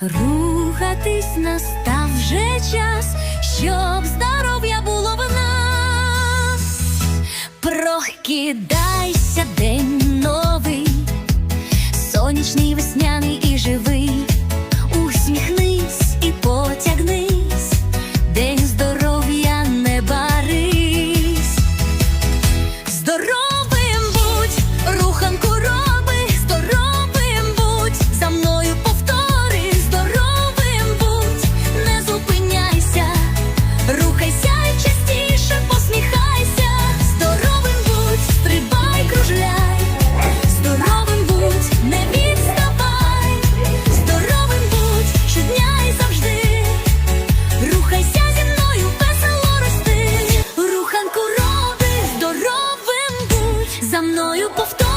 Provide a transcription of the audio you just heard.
Рухатись настав вже час, щоб здоров'я було в нас. Прокидайся, день новий, сонячний, живий. тобою повторю